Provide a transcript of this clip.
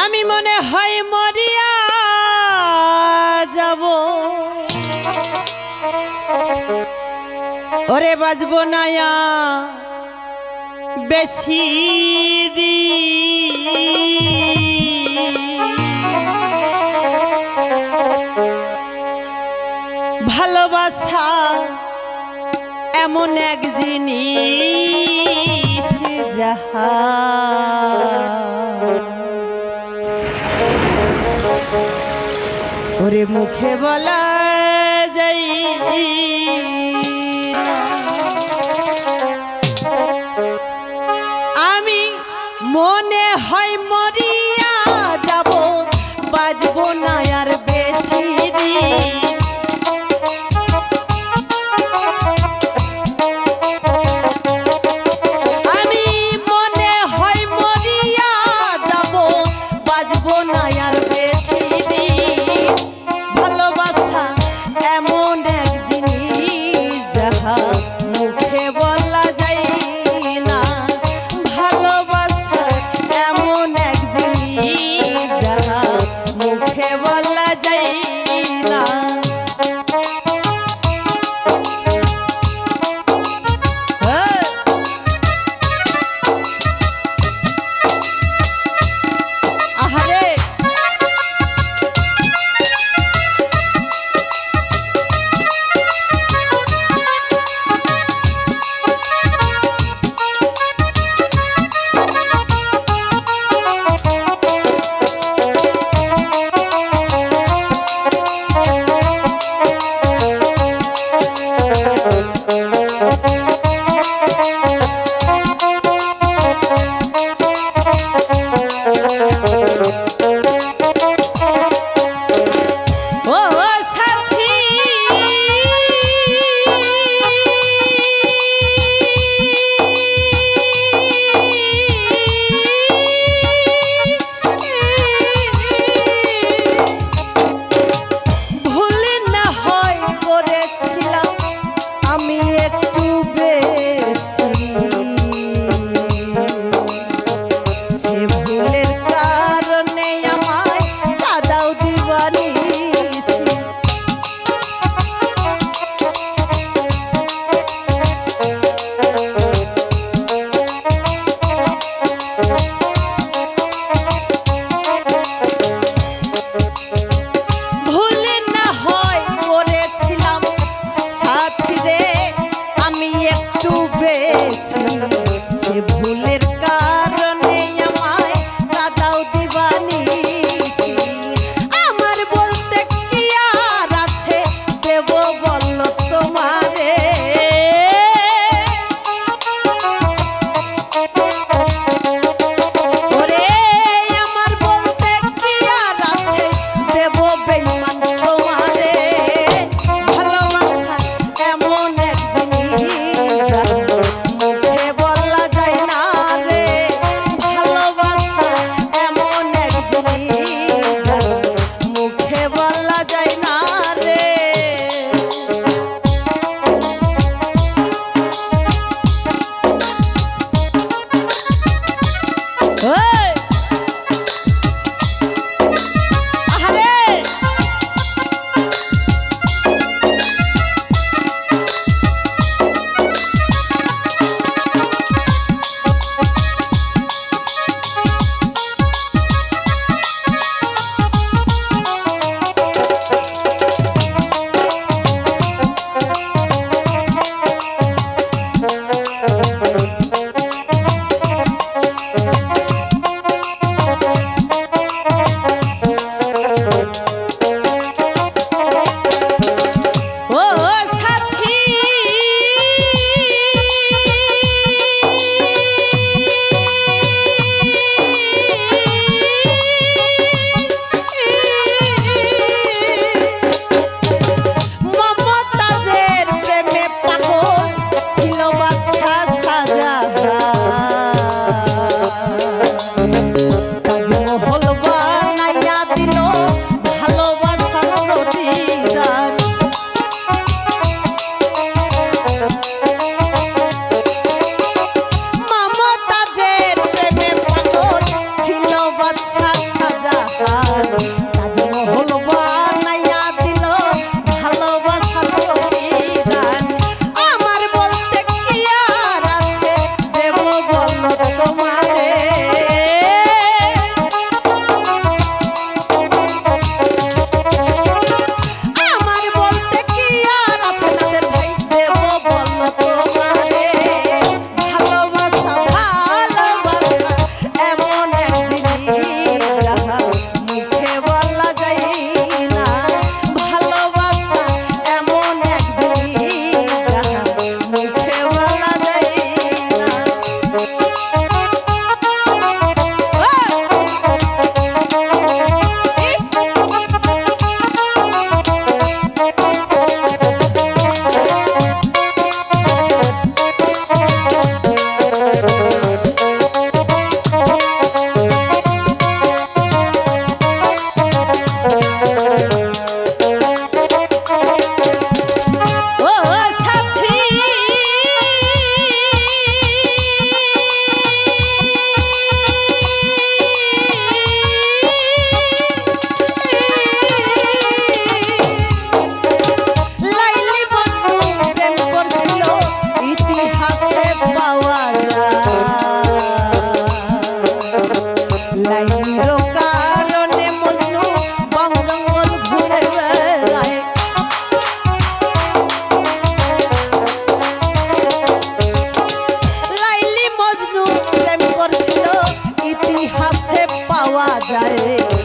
আমি মনে হয় মরিয়া যাব। ওরে বাজব নায়া, বেশি দি ভালোবাসা এমন এক জিনিস যাহা ওরে মুখে বলা যাই যায়।